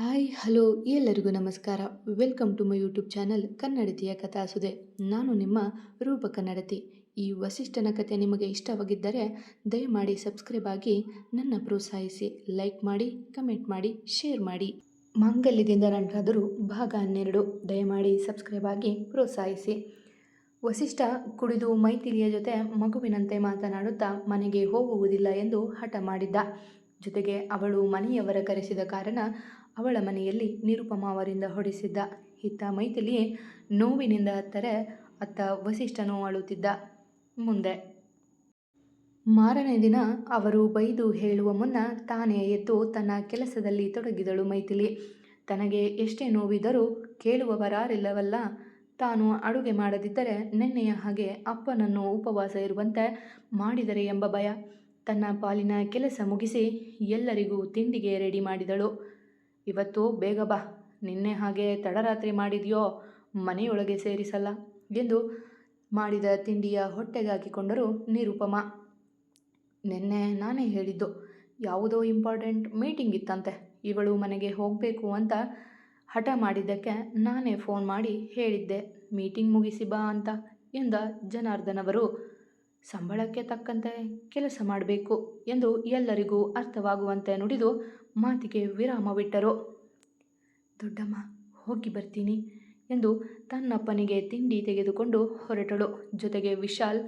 Hi, hello, ಎಲ್ಲರಿಗೂ ನಮಸ್ಕಾರ. Welcome to my YouTube channel ಕನ್ನಡತಿಯ ಕಥಾಸುದೆ. ನಾನು ನಿಮ್ಮ ರೂಪ ಕನ್ನಡತಿ ಈ ವಸಿಷ್ಠನ ಕಥೆ ನಿಮಗೆ ಇಷ್ಟವಾಗಿದ್ದರೆ ದಯಮಾಡಿ ಸಬ್ಸ್ಕ್ರೈಬ್ ಆಗಿ ನನ್ನ ಪ್ರೋತ್ಸಾಹಿಸಿ, ಲೈಕ್ ಮಾಡಿ, ಕಮೆಂಟ್ ಮಾಡಿ, ಶೇರ್ ಮಾಡಿ. ಮಾಂಗಲ್ಯದಿಂದ ನಂಟಾದರೂ ಭಾಗ ಹನ್ನೆರಡು. ದಯಮಾಡಿ ಸಬ್ಸ್ಕ್ರೈಬ್ ಆಗಿ ಪ್ರೋತ್ಸಾಹಿಸಿ. ವಸಿಷ್ಠ ಕುಡಿದು ಮೈಥಿಲಿಯ ಜೊತೆ ಮಗುವಿನಂತೆ ಮಾತನಾಡುತ್ತಾ ಮನೆಗೆ ಹೋಗುವುದಿಲ್ಲ ಎಂದು ಹಠ ಮಾಡಿದ್ದ. ಜೊತೆಗೆ ಅವಳು ಮನೆಯವರ ಕರೆಸಿದ ಕಾರಣ ಅವಳ ಮನೆಯಲ್ಲಿ ನಿರುಪಮ ಅವರಿಂದ ಹೊಡಿಸಿದ್ದ. ಇತ್ತ ಮೈಥಿಲಿ ನೋವಿನಿಂದ ಹತ್ತರೆ ಅತ್ತ ವಸಿಷ್ಠನು ಅಳುತ್ತಿದ್ದ. ಮುಂದೆ ಮಾರನೇ ದಿನ ಅವರು ಬೈದು ಹೇಳುವ ಮುನ್ನ ತಾನೇ ಎದ್ದು ತನ್ನ ಕೆಲಸದಲ್ಲಿ ತೊಡಗಿದಳು ಮೈಥಿಲಿ. ತನಗೆ ಎಷ್ಟೇ ನೋವಿದ್ದರೂ ಕೇಳುವವರಾರಿಲ್ಲವಲ್ಲ. ತಾನು ಅಡುಗೆ ಮಾಡದಿದ್ದರೆ ನೆನ್ನೆಯ ಹಾಗೆ ಅಪ್ಪನನ್ನು ಉಪವಾಸ ಇರುವಂತೆ ಮಾಡಿದರೆ ಎಂಬ ಭಯ. ತನ್ನ ಪಾಲಿನ ಕೆಲಸ ಮುಗಿಸಿ ಎಲ್ಲರಿಗೂ ತಿಂಡಿಗೆ ರೆಡಿ ಮಾಡಿದಳು. ಇವತ್ತು ಬೇಗ ಬಾ. ನಿನ್ನೆ ಹಾಗೆ ತಡರಾತ್ರಿ ಮಾಡಿದೆಯೋ, ಮನೆಯೊಳಗೆ ಸೇರಿಸಲ್ಲ ಎಂದು ಮಾಡಿದ ತಿಂಡಿಯ ಹೊಟ್ಟೆಗಾಕಿಕೊಂಡರು ನಿರುಪಮ. ನಿನ್ನೆ ನಾನೇ ಹೇಳಿದ್ದು, ಯಾವುದೋ ಇಂಪಾರ್ಟೆಂಟ್ ಮೀಟಿಂಗ್ ಇತ್ತಂತೆ, ಇವಳು ಮನೆಗೆ ಹೋಗಬೇಕು ಅಂತ ಹಠ ಮಾಡಿದ್ದಕ್ಕೆ ನಾನೇ ಫೋನ್ ಮಾಡಿ ಹೇಳಿದ್ದೆ. ಮೀಟಿಂಗ್ ಮುಗಿಸಿ ಬಾ ಅಂತ ಎಂದ ಜನಾರ್ದನವರು. ಸಂಬಳಕ್ಕೆ ತಕ್ಕಂತೆ ಕೆಲಸ ಮಾಡಬೇಕು ಎಂದು ಎಲ್ಲರಿಗೂ ಅರ್ಥವಾಗುವಂತೆ ನುಡಿದು ಮಾತಿಗೆ ವಿರಾಮವಿಟ್ಟರು ದೊಡ್ಡಮ್ಮ, ಹೋಗಿ ಬರ್ತೀನಿ ಎಂದು ತನ್ನಪ್ಪನಿಗೆ ತಿಂಡಿ ತೆಗೆದುಕೊಂಡು ಹೊರಟಳು. ಜೊತೆಗೆ ವಿಶಾಲ್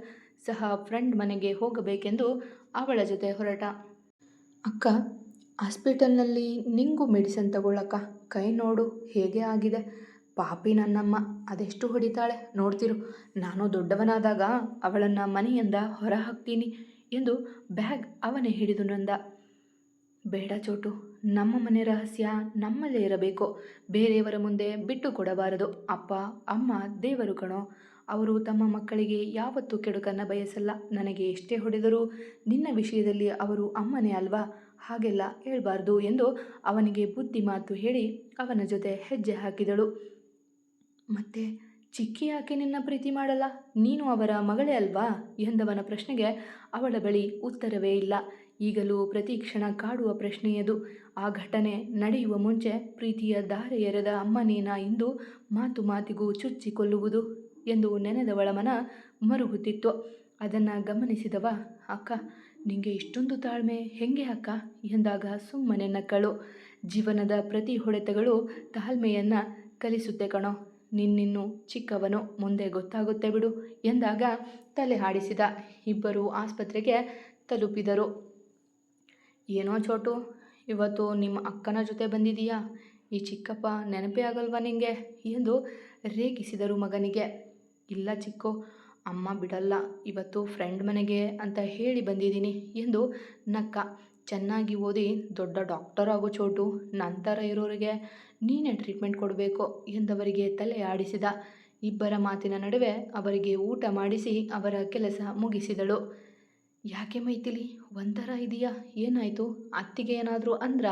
ಸಹ ಫ್ರೆಂಡ್ ಮನೆಗೆ ಹೋಗಬೇಕೆಂದು ಅವಳ ಜೊತೆ ಹೊರಟ. ಅಕ್ಕ, ಹಾಸ್ಪಿಟಲ್ನಲ್ಲಿ ನಿಂಗು ಮೆಡಿಸನ್ ತಗೊಳ್ಳಕ್ಕ ಕೈ ನೋಡು, ಹೇಗೆ ಆಗಿದೆ? ಪಾಪಿ ನನ್ನಮ್ಮ, ಅದೆಷ್ಟು ಹೊಡಿತಾಳೆ? ನೋಡ್ತಿರು, ನಾನು ದೊಡ್ಡವನಾದಾಗ ಅವಳನ್ನು ಮನೆಯಿಂದ ಹೊರ ಹಾಕ್ತೀನಿ ಎಂದು ಬ್ಯಾಗ್ ಅವನೇ ಹಿಡಿದು ನಂದ. ಬೇಡ ಚೋಟು, ನಮ್ಮ ಮನೆ ರಹಸ್ಯ ನಮ್ಮಲ್ಲೇ ಇರಬೇಕು. ಬೇರೆಯವರ ಮುಂದೆ ಬಿಟ್ಟು ಕೊಡಬಾರದು. ಅಪ್ಪ, ಅಮ್ಮ, ದೇವರು ಕಣೋ, ಅವರು ತಮ್ಮ ಮಕ್ಕಳಿಗೆ ಯಾವತ್ತೂ ಕೆಡುಕನ್ನು ಬಯಸಲ್ಲ. ನನಗೆ ಎಷ್ಟೇ ಹೊಡೆದರೂ ನಿನ್ನ ವಿಷಯದಲ್ಲಿ ಅವರು ಅಮ್ಮನೇ ಅಲ್ವಾ? ಹಾಗೆಲ್ಲ ಹೇಳಬಾರ್ದು ಎಂದು ಅವನಿಗೆ ಬುದ್ಧಿ ಮಾತು ಹೇಳಿ ಅವನ ಜೊತೆ ಹೆಜ್ಜೆ ಹಾಕಿದಳು. ಮತ್ತೆ ಚಿಕ್ಕಿ ಯಾಕೆ ನಿನ್ನ ಪ್ರೀತಿ ಮಾಡಲ್ಲ? ನೀನು ಅವರ ಮಗಳೇ ಅಲ್ವಾ? ಎಂದವನ ಪ್ರಶ್ನೆಗೆ ಅವಳ ಬಳಿ ಉತ್ತರವೇ ಇಲ್ಲ. ಈಗಲೂ ಪ್ರತಿ ಕ್ಷಣ ಕಾಡುವ ಪ್ರಶ್ನೆಯದು ಆ ಘಟನೆ ನಡೆಯುವ ಮುಂಚೆ ಪ್ರೀತಿಯ ದಾರೆ ಎರೆದ ಅಮ್ಮನೇನ ಇಂದು ಮಾತು ಮಾತಿಗೂ ಚುಚ್ಚಿಕೊಳ್ಳುವುದು ಎಂದು ನೆನೆದವಳ ಮನ ಮರುಗುತ್ತಿತ್ತು. ಅದನ್ನು ಗಮನಿಸಿದವ, ಅಕ್ಕ, ನಿಂಗೆ ಇಷ್ಟೊಂದು ತಾಳ್ಮೆ ಹೆಂಗೆ ಅಕ್ಕ? ಎಂದಾಗ ಸುಮ್ಮನೆ ನಕ್ಕಳು. ಜೀವನದ ಪ್ರತಿ ಹೊಡೆತಗಳು ತಾಳ್ಮೆಯನ್ನು ಕಲಿಸುತ್ತೆ ಕಣೋ. ನಿನ್ನಿನ್ನು ಚಿಕ್ಕವನು ಮುಂದೆ ಗೊತ್ತಾಗುತ್ತೆ ಬಿಡು ಎಂದಾಗ ತಲೆ ಹಾಡಿಸಿದ ಇಬ್ಬರು ಆಸ್ಪತ್ರೆಗೆ ತಲುಪಿದರು. ಏನೋ ಚೋಟು, ಇವತ್ತು ನಿಮ್ಮ ಅಕ್ಕನ ಜೊತೆ ಬಂದಿದೀಯಾ? ಈ ಚಿಕ್ಕಪ್ಪ ನೆನಪೇ ಆಗಲ್ವಾ ನಿಂಗೆ? ಎಂದು ರೇಗಿಸಿದರು ಮಗನಿಗೆ. ಇಲ್ಲ ಚಿಕ್ಕು, ಅಮ್ಮ ಬಿಡಲ್ಲ, ಇವತ್ತು ಫ್ರೆಂಡ್ ಮನೆಗೆ ಅಂತ ಹೇಳಿ ಬಂದಿದ್ದೀನಿ ಎಂದು ನಕ್ಕ ಚೆನ್ನಾಗಿ ಓದಿ ದೊಡ್ಡ ಡಾಕ್ಟರ್ ಆಗೋ ಚೋಟು ನಂತರ ಇರೋರಿಗೆ ನೀನೇ ಟ್ರೀಟ್ಮೆಂಟ್ ಕೊಡಬೇಕು ಎಂದವರಿಗೆ ತಲೆ ಆಡಿಸಿದ. ಇಬ್ಬರ ಮಾತಿನ ನಡುವೆ ಅವರಿಗೆ ಊಟ ಮಾಡಿಸಿ ಅವರ ಕೆಲಸ ಮುಗಿಸಿದಳು. ಯಾಕೆ ಮೈತಿಲಿ ಒಂಥರ ಇದೆಯಾ? ಏನಾಯಿತು? ಅತ್ತಿಗೆ ಏನಾದರೂ ಅಂದ್ರ?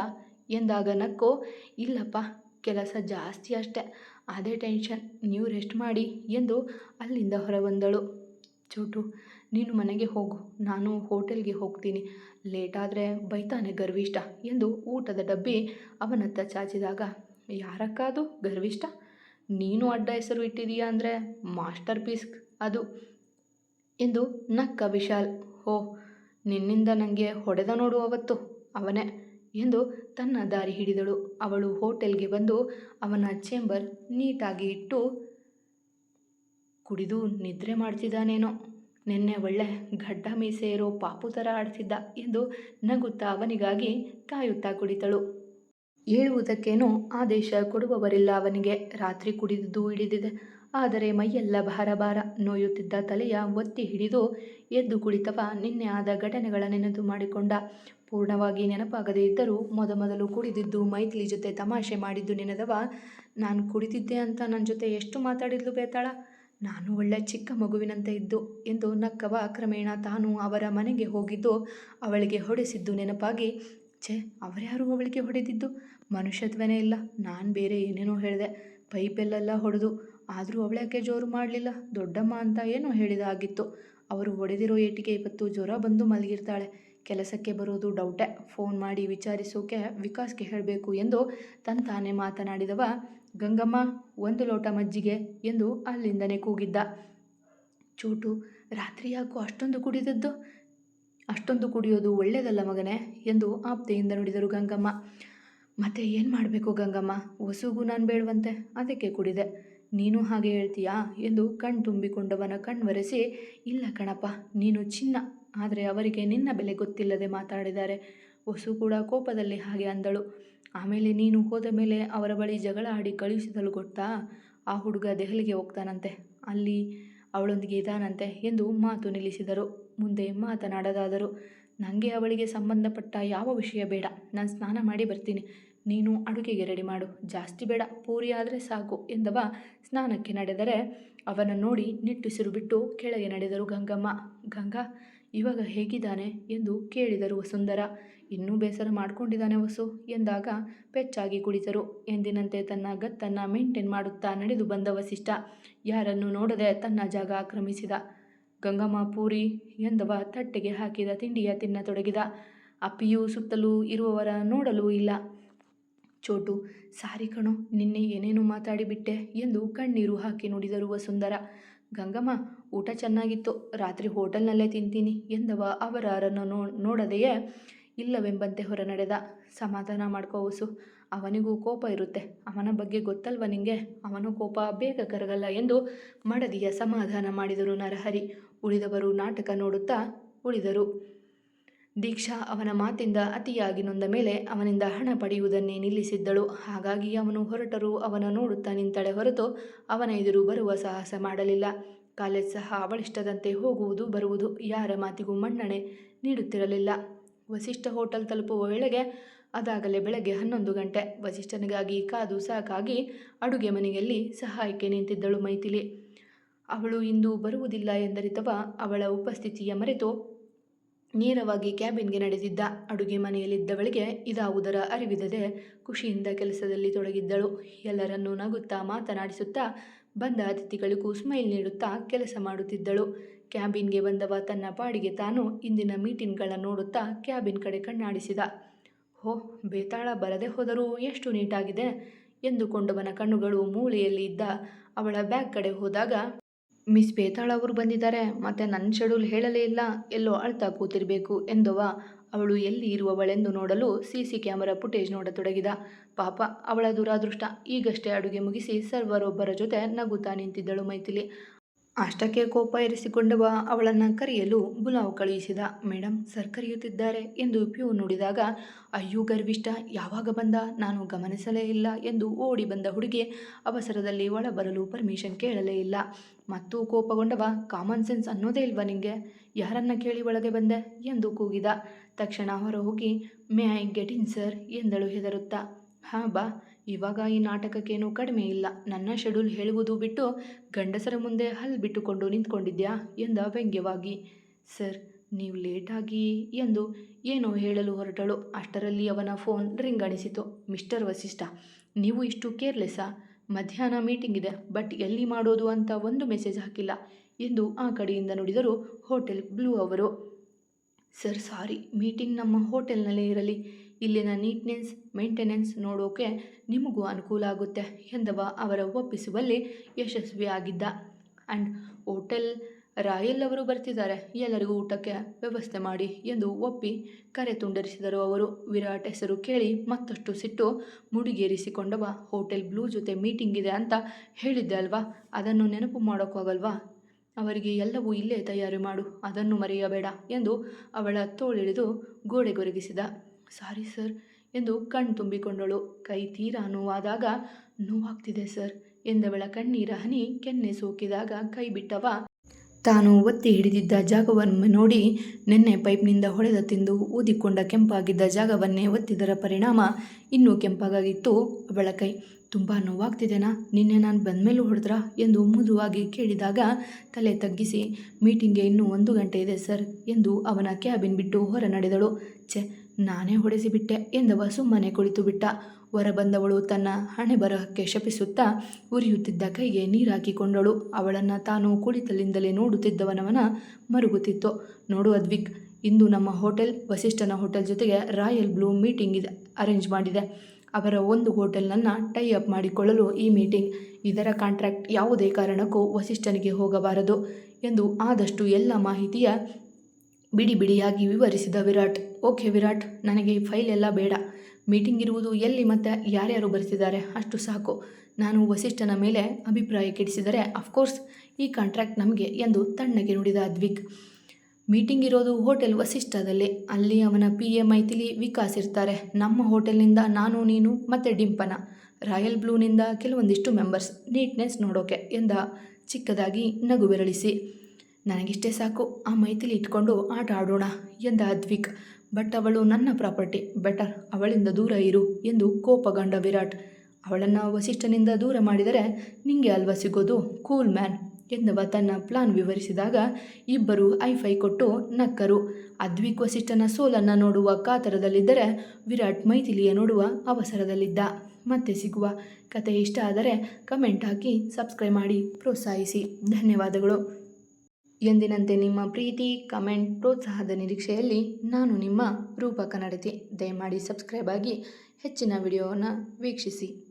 ಎಂದಾಗ ನಕ್ಕು, ಇಲ್ಲಪ್ಪ, ಕೆಲಸ ಜಾಸ್ತಿ ಅಷ್ಟೆ. ಅದೇ ಟೆನ್ಷನ್. ನೀವು ರೆಸ್ಟ್ ಮಾಡಿ ಎಂದು ಅಲ್ಲಿಂದ ಹೊರಬಂದಳು. ಚೋಟು ನೀನು ಮನೆಗೆ ಹೋಗು, ನಾನು ಹೋಟೆಲ್ಗೆ ಹೋಗ್ತೀನಿ. ಲೇಟಾದರೆ ಬೈತಾನೆ ಗರ್ವಿಷ್ಟ ಎಂದು ಊಟದ ಡಬ್ಬಿ ಅವನತ್ತ ಚಾಚಿದಾಗ ಯಾರಕ್ಕ ಅದು ಗರ್ವಿಷ್ಟ ನೀನು ಅಡ್ಡ ಹೆಸರು ಇಟ್ಟಿದೀಯಾ ಅಂದರೆ ಮಾಸ್ಟರ್ ಪೀಸ್ ಅದು ಎಂದು ನಕ್ಕ ವಿಶಾಲ್, ಹೋ, ನಿನ್ನಿಂದ ನನಗೆ ಹೊಡೆದ ನೋಡು ಅವತ್ತು, ಅವನೇ ಎಂದು ತನ್ನ ದಾರಿ ಹಿಡಿದಳು. ಅವಳು ಹೋಟೆಲ್ಗೆ ಬಂದು ಅವನ ಚೇಂಬರ್ ನೀಟಾಗಿ ಇಟ್ಟು ಕುಡಿದು ನಿದ್ರೆ ಮಾಡ್ತಿದ್ದಾನೇನೋ. ನಿನ್ನೆ ಒಳ್ಳೆ ಗಡ್ಡ ಮೀಸೆ ಇರೋ ಪಾಪು ಥರ ಆಡ್ತಿದ್ದ ಎಂದು ನಗುತ್ತಾ ಅವನಿಗಾಗಿ ಕಾಯುತ್ತಾ ಕುಡಿತಳು ಹೇಳುವುದಕ್ಕೇನು ಆದೇಶ ಕೊಡುವವರಿಲ್ಲ ಅವನಿಗೆ. ರಾತ್ರಿ ಕುಡಿದಿದ್ದು ಹಿಡಿದಿದೆ ಆದರೆ ಮೈಯೆಲ್ಲ ಭಾರ ಭಾರ ನೋಯುತ್ತಿದ್ದ ತಲೆಯ ಒತ್ತಿ ಹಿಡಿದು ಎದ್ದು ಕುಳಿತವ. ನಿನ್ನೆ ಆದ ಘಟನೆಗಳ ನೆನೆದು ಮಾಡಿಕೊಂಡ. ಪೂರ್ಣವಾಗಿ ನೆನಪಾಗದೇ ಇದ್ದರೂ ಮೊದಮೊದಲು ಕುಡಿದಿದ್ದು ಮೈತ್ಲಿ ಜೊತೆ ತಮಾಷೆ ಮಾಡಿದ್ದು ನೆನೆದವ. ನಾನು ಕುಡಿದಿದ್ದೆ ಅಂತ ನನ್ನ ಜೊತೆ ಎಷ್ಟು ಮಾತಾಡಿದ್ಲು ಬೇತಾಳ? ನಾನು ಒಳ್ಳೆ ಚಿಕ್ಕ ಮಗುವಿನಂತೆ ಇದ್ದು ಎಂದು ನಕ್ಕವ ಕ್ರಮೇಣ ತಾನು ಅವರ ಮನೆಗೆ ಹೋಗಿದ್ದು ಅವಳಿಗೆ ಹೊಡೆಸಿದ್ದು ನೆನಪಾಗಿ, ಛೇ, ಅವರ್ಯಾರು ಅವಳಿಗೆ ಹೊಡೆದಿದ್ದು? ಮನುಷ್ಯತ್ವನೇ ಇಲ್ಲ, ನಾನು ಬೇರೆ ಏನೇನೋ ಹೇಳಿದೆ, ಪೈಪೆಲ್ಲೆಲ್ಲ ಹೊಡೆದು, ಆದರೂ ಅವಳ್ಯಾಕೆ ಜೋರು ಮಾಡಲಿಲ್ಲ? ದೊಡ್ಡಮ್ಮ ಅಂತ ಏನೋ ಹೇಳಿದಾಗಿತ್ತು ಅವರು ಹೊಡೆದಿರೋ ಏಟಿಗೆ ಇವತ್ತು ಜ್ವರ ಬಂದು ಮಲಗಿರ್ತಾಳೆ. ಕೆಲಸಕ್ಕೆ ಬರೋದು ಡೌಟೆ. ಫೋನ್ ಮಾಡಿ ವಿಚಾರಿಸೋಕೆ ವಿಕಾಸ್ಗೆ ಹೇಳಬೇಕು ಎಂದು ತಂತಾನೆ ಮಾತನಾಡಿದವ. ಗಂಗಮ್ಮ ಒಂದು ಲೋಟ ಮಜ್ಜಿಗೆ ಎಂದು ಅಲ್ಲಿಂದನೇ ಕೂಗಿದ್ದ. ಚೋಟು, ರಾತ್ರಿ ಯಾಕೋ ಅಷ್ಟೊಂದು ಕುಡಿದದ್ದು? ಅಷ್ಟೊಂದು ಕುಡಿಯೋದು ಒಳ್ಳೆಯದಲ್ಲ ಮಗನೇ ಎಂದು ಆಪ್ತೆಯಿಂದ ನುಡಿದರು ಗಂಗಮ್ಮ. ಮತ್ತೆ ಏನು ಮಾಡಬೇಕು ಗಂಗಮ್ಮ? ಹೊಸುಗೂ ನಾನು ಬೇಡವಂತೆ, ಅದಕ್ಕೆ ಕುಡಿದೆ. ನೀನು ಹಾಗೆ ಹೇಳ್ತೀಯಾ ಎಂದು ಕಣ್ ತುಂಬಿಕೊಂಡವನ ಕಣ್ವರೆಸಿ ಇಲ್ಲ ಕಣಪ್ಪ, ನೀನು ಚಿನ್ನ, ಆದರೆ ಅವರಿಗೆ ನಿನ್ನ ಬೆಲೆ ಗೊತ್ತಿಲ್ಲದೆ ಮಾತಾಡಿದ್ದಾರೆ. ಹೊಸು ಕೂಡ ಕೋಪದಲ್ಲಿ ಹಾಗೆ ಅಂದಳು. ಆಮೇಲೆ ನೀನು ಹೋದ ಮೇಲೆ ಅವರ ಬಳಿ ಜಗಳ ಆಡಿ ಕಳುಹಿಸಿದಳು ಗೊತ್ತಾ? ಆ ಹುಡುಗ ದೆಹಲಿಗೆ ಹೋಗ್ತಾನಂತೆ. ಅಲ್ಲಿ ಅವಳೊಂದಿಗೆ ಇದ್ದಾನಂತೆ ಎಂದು ಮಾತು ನಿಲ್ಲಿಸಿದರು. ಮುಂದೆ ಮಾತನಾಡದಾದರು ನನಗೆ ಅವಳಿಗೆ ಸಂಬಂಧಪಟ್ಟ ಯಾವ ವಿಷಯ ಬೇಡ. ನಾನು ಸ್ನಾನ ಮಾಡಿ ಬರ್ತೀನಿ. ನೀನು ಅಡುಗೆಗೆ ರೆಡಿ ಮಾಡು. ಜಾಸ್ತಿ ಬೇಡ. ಪೂರಿ ಆದರೆ ಸಾಕು ಎಂದವ ಸ್ನಾನಕ್ಕೆ ನಡೆದರೆ ಅವನ ನೋಡಿ ನಿಟ್ಟುಸಿರು ಬಿಟ್ಟು ಕೆಳಗೆ ನಡೆದರು ಗಂಗಮ್ಮ. ಗಂಗಾ, ಇವಾಗ ಹೇಗಿದ್ದಾನೆ? ಎಂದು ಕೇಳಿದರು ವಸುಂಧರ. ಇನ್ನೂ ಬೇಸರ ಮಾಡಿಕೊಂಡಿದ್ದಾನೆ ವಸು ಎಂದಾಗ ಪೆಚ್ಚಾಗಿ ಕುಳಿತರು. ಎಂದಿನಂತೆ ತನ್ನ ಗತ್ತನ್ನು ಮೇಂಟೈನ್ ಮಾಡುತ್ತಾ ನಡೆದು ಬಂದ ವಸಿಷ್ಠ, ಯಾರನ್ನು ನೋಡದೆ ತನ್ನ ಜಾಗ ಆಕ್ರಮಿಸಿದ. ಗಂಗಮ್ಮ ಪೂರಿ ಎಂದವ ತಟ್ಟೆಗೆ ಹಾಕಿದ ತಿಂಡಿಯ ತಿನ್ನತೊಡಗಿದ ಅಪ್ಪಿಯೂ ಸುತ್ತಲೂ ಇರುವವರ ನೋಡಲೂ ಇಲ್ಲ. ಚೋಟು, ಸಾರಿ ಕಣೋ, ನಿನ್ನೆ ಏನೇನು ಮಾತಾಡಿಬಿಟ್ಟೆ ಎಂದು ಕಣ್ಣೀರು ಹಾಕಿ ನುಡಿದರು ವಸುಂದರ ಗಂಗಮ್ಮ, ಊಟ ಚೆನ್ನಾಗಿತ್ತು, ರಾತ್ರಿ ಹೋಟೆಲ್ನಲ್ಲೇ ತಿಂತೀನಿ ಎಂದವ ಅವರನ್ನು ನೋಡದೆಯೇ ಇಲ್ಲವೆಂಬಂತೆ ಹೊರ ನಡೆದ ಸಮಾಧಾನ ಮಾಡ್ಕೋ ವಸು ಅವನಿಗೂ ಕೋಪ ಇರುತ್ತೆ. ಅವನ ಬಗ್ಗೆ ಗೊತ್ತಲ್ವ ನಿಂಗೆ? ಅವನ ಕೋಪ ಬೇಗ ಕರಗಲ್ಲ ಎಂದು ಮಡದಿಯ ಸಮಾಧಾನ ಮಾಡಿದರು ನರಹರಿ. ಉಳಿದವರು ನಾಟಕ ನೋಡುತ್ತಾ ಉಳಿದರು. ದೀಕ್ಷಾ ಅವನ ಮಾತಿಂದ ಅತಿಯಾಗಿ ನೊಂದ ಮೇಲೆ ಅವನಿಂದ ಹಣ ಪಡೆಯುವುದನ್ನೇ ನಿಲ್ಲಿಸಿದ್ದಳು. ಹಾಗಾಗಿ ಅವನು ಹೊರಟರೂ ಅವನ ನೋಡುತ್ತಾ ನಿಂತಳೆ ಹೊರತು ಅವನ ಎದುರು ಬರುವ ಸಾಹಸ ಮಾಡಲಿಲ್ಲ. ಕಾಲೇಜ್ ಸಹ ಅವಳಿಷ್ಟದಂತೆ ಹೋಗುವುದು ಬರುವುದು ಯಾರ ಮಾತಿಗೂ ಮನ್ನಣೆ ನೀಡುತ್ತಿರಲಿಲ್ಲ. ವಸಿಷ್ಠ ಹೋಟೆಲ್ ತಲುಪುವ ವೇಳೆಗೆ ಅದಾಗಲೇ ಬೆಳಗ್ಗೆ ಹನ್ನೊಂದು ಗಂಟೆ. ವಸಿಷ್ಠನಿಗಾಗಿ ಕಾದು ಸಾಕಾಗಿ ಅಡುಗೆ ಮನೆಯಲ್ಲಿ ಸಹಾಯಕ್ಕೆ ನಿಂತಿದ್ದಳು ಮೈಥಿಲಿ. ಅವಳು ಇಂದು ಬರುವುದಿಲ್ಲ ಎಂದರಿತವ ಅವಳ ಉಪಸ್ಥಿತಿಯ ಮರೆತು ನೇರವಾಗಿ ಕ್ಯಾಬಿನ್ಗೆ ನಡೆದಿದ್ದ ಅಡುಗೆ ಮನೆಯಲ್ಲಿದ್ದವಳಿಗೆ ಇದಾವುದರ ಅರಿವಿದದೆ ಖುಷಿಯಿಂದ ಕೆಲಸದಲ್ಲಿ ತೊಡಗಿದ್ದಳು. ಎಲ್ಲರನ್ನೂ ನಗುತ್ತಾ ಮಾತನಾಡಿಸುತ್ತಾ ಬಂದ ಅತಿಥಿಗಳಿಗೂ ಸ್ಮೈಲ್ ನೀಡುತ್ತಾ ಕೆಲಸ ಮಾಡುತ್ತಿದ್ದಳು. ಕ್ಯಾಬಿನ್ಗೆ ಬಂದವ ತನ್ನ ಪಾಡಿಗೆ ತಾನು ಇಂದಿನ ಮೀಟಿಂಗ್ಗಳ ನೋಡುತ್ತಾ ಕ್ಯಾಬಿನ್ ಕಡೆ ಕಣ್ಣಾಡಿಸಿದ. ಹೋ, ಬೇತಾಳ ಬರದೆ ಹೋದರೂ ಎಷ್ಟು ನೀಟಾಗಿದೆ? ಎಂದುಕೊಂಡವನ ಕಣ್ಣುಗಳು ಮೂಳೆಯಲ್ಲಿ ಇದ್ದ. ಅವಳ ಬ್ಯಾಗ್ ಕಡೆ ಹೋದಾಗ, ಮಿಸ್ ಬೇತಾಳ ಅವರು ಬಂದಿದ್ದಾರೆ, ಮತ್ತೆ ನನ್ನ ಶೆಡ್ಯೂಲ್ ಹೇಳಲೇ ಇಲ್ಲ, ಎಲ್ಲೋ ಅಳ್ತಾ ಕೂತಿರಬೇಕು, ಎಂದವ. ಅವಳು ಎಲ್ಲಿ ಇರುವವಳೆಂದು ನೋಡಲು ಸಿ ಸಿ ಕ್ಯಾಮರಾ ಫುಟೇಜ್ ನೋಡತೊಡಗಿದ. ಪಾಪ, ಅವಳ ದುರಾದೃಷ್ಟ. ಈಗಷ್ಟೇ ಅಡುಗೆ ಮುಗಿಸಿ ಸರ್ವರೊಬ್ಬರ ಜೊತೆ ನಗುತ್ತಾ ನಿಂತಿದ್ದಳು ಮೈಥಿಲಿ. ಅಷ್ಟಕ್ಕೆ ಕೋಪ ಇರಿಸಿಕೊಂಡವ ಅವಳನ್ನು ಕರೆಯಲು ಬುಲಾವ್ ಕಳುಹಿಸಿದ. ಮೇಡಮ್ ಸರ್ ಕರೆಯುತ್ತಿದ್ದಾರೆ ಎಂದು ಪ್ಯೂ ನುಡಿದಾಗ, ಅಯ್ಯೋ, ಗರ್ವಿಷ್ಠ, ಯಾವಾಗ ಬಂದ? ನಾನು ಗಮನಿಸಲೇ ಇಲ್ಲ ಎಂದು ಓಡಿ ಬಂದ ಹುಡುಗಿ ಅವಸರದಲ್ಲಿ ಒಳಬರಲು ಪರ್ಮಿಷನ್ ಕೇಳಲೇ ಇಲ್ಲ. ಮತ್ತು ಕೋಪಗೊಂಡವ? ಕಾಮನ್ ಸೆನ್ಸ್ ಅನ್ನೋದೇ ಇಲ್ವಾ ನಿಂಗೆ? ಯಾರನ್ನ ಕೇಳಿ ಒಳಗೆ ಬಂದೆ? ಎಂದು ಕೂಗಿದ. ತಕ್ಷಣ ಹೊರ ಹೋಗಿ may I get in sir ಎಂದಳು ಹೆದರುತ್ತಾ. ಹಾಂ ಬಾ ಇವಾಗ ಈ ನಾಟಕಕ್ಕೇನೂ ಕಡಿಮೆ ಇಲ್ಲ. ನನ್ನ ಶೆಡ್ಯೂಲ್ ಹೇಳುವುದು ಬಿಟ್ಟು ಗಂಡಸರ ಮುಂದೆ ಹಲ್ ಬಿಟ್ಟುಕೊಂಡು ನಿಂತ್ಕೊಂಡಿದ್ಯಾ? ಎಂದ ವ್ಯಂಗ್ಯವಾಗಿ. ಸರ್, ನೀವು ಲೇಟಾಗಿ ಎಂದು ಏನೋ ಹೇಳಲು ಹೊರಟಳು. ಅಷ್ಟರಲ್ಲಿ ಅವನ ಫೋನ್ ರಿಂಗ್ ಅಣಿಸಿತು. ಮಿಸ್ಟರ್ ವಸಿಷ್ಠ, ನೀವು ಇಷ್ಟು ಕೇರ್ಲೆಸ್ಸಾ? ಮಧ್ಯಾಹ್ನ ಮೀಟಿಂಗ್ ಇದೆ, ಬಟ್ ಎಲ್ಲಿ ಮಾಡೋದು ಅಂತ ಒಂದು ಮೆಸೇಜ್ ಹಾಕಿಲ್ಲ ಎಂದು ಆ ಕಡೆಯಿಂದ ನುಡಿದರು ಹೋಟೆಲ್ ಬ್ಲೂ ಅವರು. ಸರ್, ಸಾರಿ, ಮೀಟಿಂಗ್ ನಮ್ಮ ಹೋಟೆಲ್ನಲ್ಲೇ ಇರಲಿ. ಇಲ್ಲಿನ ನೀಟ್ನೆಸ್, ಮೇಂಟೆನೆನ್ಸ್ ನೋಡೋಕೆ ನಿಮಗೂ ಅನುಕೂಲ ಆಗುತ್ತೆ ಎಂದವ ಅವರ ಒಪ್ಪಿಸುವಲ್ಲಿ ಯಶಸ್ವಿಯಾಗಿದ್ದ. ಆ್ಯಂಡ್ ಹೋಟೆಲ್ ರಾಯಲ್ ಅವರು ಬರ್ತಿದ್ದಾರೆ, ಎಲ್ಲರಿಗೂ ಊಟಕ್ಕೆ ವ್ಯವಸ್ಥೆ ಮಾಡಿ ಎಂದು ಒಪ್ಪಿ ಕರೆ ತುಂಡರಿಸಿದರು ಅವರು. ವಿರಾಟ್ ಹೆಸರು ಕೇಳಿ ಮತ್ತಷ್ಟು ಸಿಟ್ಟು ಮುಡಿಗೇರಿಸಿಕೊಂಡವ, ಹೋಟೆಲ್ ಬ್ಲೂ ಜೊತೆ ಮೀಟಿಂಗ್ ಇದೆ ಅಂತ ಹೇಳಿದ್ದೆ ಅಲ್ವಾ, ಅದನ್ನು ನೆನಪು ಮಾಡೋಕ್ಕಾಗಲ್ವಾ? ಅವರಿಗೆ ಎಲ್ಲವೂ ಇಲ್ಲೇ ತಯಾರಿ ಮಾಡು, ಅದನ್ನು ಮರೆಯಬೇಡ ಎಂದು ಅವಳ ತೋಳಿಳಿದು ಗೋಡೆಗೊರಗಿಸಿದ. ಸಾರಿ ಸರ್ ಎಂದು ಕಣ್ ತುಂಬಿಕೊಂಡಳು. ಕೈ ತೀರಾ ನೋವಾದಾಗ, ನೋವಾಗ್ತಿದೆ ಸರ್ ಎಂದವಳ ಕಣ್ಣೀರ ಹನಿ ಕೆನ್ನೆ ಸೋಕಿದಾಗ ಕೈ ಬಿಟ್ಟವ. ತಾನು ಒತ್ತಿ ಹಿಡಿದಿದ್ದ ಜಾಗವನ್ನು ನೋಡಿ ನೆನ್ನೆ ಪೈಪ್ನಿಂದ ಹೊಡೆದ ತಿಂದು ಊದಿಕೊಂಡ ಕೆಂಪಾಗಿದ್ದ ಜಾಗವನ್ನೇ ಒತ್ತಿದರ ಪರಿಣಾಮ ಇನ್ನೂ ಕೆಂಪಾಗಿತ್ತು ಅವಳ ಕೈ. ತುಂಬ ನೋವಾಗ್ತಿದೆನಾ? ನಿನ್ನೆ ನಾನು ಬಂದಮೇಲೂ ಹೊಡೆದ್ರಾ? ಎಂದು ಮೃದುವಾಗಿ ಕೇಳಿದಾಗ ತಲೆ ತಗ್ಗಿಸಿ, ಮೀಟಿಂಗ್ಗೆ ಇನ್ನೂ ಒಂದು ಗಂಟೆ ಇದೆ ಸರ್ ಎಂದು ಅವನ ಕ್ಯಾಬಿನ್ ಬಿಟ್ಟು ಹೊರ ನಡೆದಳು ಛೆ ನಾನೇ ಹೊಡೆಸಿಬಿಟ್ಟೆ ಎಂದವ ಸುಮ್ಮನೆ ಕುಳಿತು ಬಿಟ್ಟ. ಹೊರಬಂದವಳು ತನ್ನ ಹಣೆ ಬರಹಕ್ಕೆ ಶಪಿಸುತ್ತಾ ಉರಿಯುತ್ತಿದ್ದ ಕೈಗೆ ನೀರಾಕಿಕೊಂಡಳು. ಅವಳನ್ನು ತಾನು ಕುಳಿತಲಿಂದಲೇ ನೋಡುತ್ತಿದ್ದವನವನ ಮರುಗುತ್ತಿತ್ತು. ನೋಡು ಅದ್ವಿಕ್ ಇಂದು ನಮ್ಮ ಹೋಟೆಲ್, ವಸಿಷ್ಠನ ಹೋಟೆಲ್ ಜೊತೆಗೆ ರಾಯಲ್ ಬ್ಲೂ ಮೀಟಿಂಗ್ ಇದೆ, ಅರೇಂಜ್ ಮಾಡಿದೆ. ಅವರ ಒಂದು ಹೋಟೆಲ್ನನ್ನು ಟೈ ಅಪ್ ಮಾಡಿಕೊಳ್ಳಲು ಈ ಮೀಟಿಂಗ್, ಇದರ ಕಾಂಟ್ರಾಕ್ಟ್ ಯಾವುದೇ ಕಾರಣಕ್ಕೂ ವಸಿಷ್ಠನಿಗೆ ಹೋಗಬಾರದು ಎಂದು ಆದಷ್ಟು ಎಲ್ಲ ಮಾಹಿತಿಯ ಬಿಡಿ ಬಿಡಿಯಾಗಿ ವಿವರಿಸಿದ ವಿರಾಟ್. ಓಕೆ ವಿರಾಟ್, ನನಗೆ ಈ ಫೈಲ್ ಎಲ್ಲ ಬೇಡ. ಮೀಟಿಂಗ್ ಇರುವುದು ಎಲ್ಲಿ ಮತ್ತು ಯಾರ್ಯಾರು ಬರ್ತಿದ್ದಾರೆ ಅಷ್ಟು ಸಾಕು. ನಾನು ವಸಿಷ್ಠನ ಮೇಲೆ ಅಭಿಪ್ರಾಯ ಕೆಡಿಸಿದರೆ ಅಫ್ಕೋರ್ಸ್ ಈ ಕಾಂಟ್ರಾಕ್ಟ್ ನಮಗೆ ಎಂದು ತಣ್ಣಗೆ ನುಡಿದ ಅದ್ವಿಕ್ ಮೀಟಿಂಗ್ ಇರೋದು ಹೋಟೆಲ್ ವಸಿಷ್ಠದಲ್ಲಿ. ಅಲ್ಲಿ ಅವನ ಪಿ ಎ ಮೈಥಿಲಿ ವಿಕಾಸ್ ಇರ್ತಾರೆ ನಮ್ಮ ಹೋಟೆಲ್ನಿಂದ ನಾನು, ನೀನು, ಮತ್ತು ಡಿಂಪನ. ರಾಯಲ್ ಬ್ಲೂನಿಂದ ಕೆಲವೊಂದಿಷ್ಟು ಮೆಂಬರ್ಸ್ ನೀಟ್ನೆಸ್ ನೋಡೋಕೆ ಎಂದ ಚಿಕ್ಕದಾಗಿ ನಗು ಬೆರಳಿಸಿ ನನಗಿಷ್ಟೇ ಸಾಕು, ಆ ಮೈಥಿಲಿ ಇಟ್ಕೊಂಡು ಆಟ ಆಡೋಣ ಎಂದ ಅದ್ವಿಕ್ ಬಟ್ ಅವಳು ನನ್ನ ಪ್ರಾಪರ್ಟಿ ಬೆಟರ್ ಅವಳಿಂದ ದೂರ ಇರು ಎಂದು ಕೋಪಗೊಂಡ ವಿರಾಟ್. ಅವಳನ್ನು ವಸಿಷ್ಠನಿಂದ ದೂರ ಮಾಡಿದರೆ ನಿಂಗೆ ಅಲ್ವಾ ಸಿಗೋದು? ಕೂಲ್ ಮ್ಯಾನ್ ಎಂದವ ತನ್ನ ಪ್ಲಾನ್ ವಿವರಿಸಿದಾಗ ಇಬ್ಬರು ಐಫೈ ಕೊಟ್ಟು ನಕ್ಕರು. ಅದ್ವಿಕ್ ವಸಿಷ್ಠನ ಸೋಲನ್ನು ನೋಡುವ ಕಾತರದಲ್ಲಿದ್ದರೆ ವಿರಾಟ್ ಮೈಥಿಲಿಯ ನೋಡುವ ಅವಸರದಲ್ಲಿದ್ದ. ಮತ್ತೆ ಸಿಗುವ ಕತೆ ಇಷ್ಟ ಆದರೆ ಕಮೆಂಟ್ ಹಾಕಿ ಸಬ್ಸ್ಕ್ರೈಬ್ ಮಾಡಿ, ಪ್ರೋತ್ಸಾಹಿಸಿ. ಧನ್ಯವಾದಗಳು. ಎಂದಿನಂತೆ ನಿಮ್ಮ ಪ್ರೀತಿ, ಕಮೆಂಟ್, ಪ್ರೋತ್ಸಾಹದ ನಿರೀಕ್ಷೆಯಲ್ಲಿ ನಾನು ನಿಮ್ಮ ರೂಪಕ ನಡತೆ. ದಯಮಾಡಿ ಸಬ್ಸ್ಕ್ರೈಬ್ ಆಗಿ ಹೆಚ್ಚಿನ ವಿಡಿಯೋವನ್ನು ವೀಕ್ಷಿಸಿ.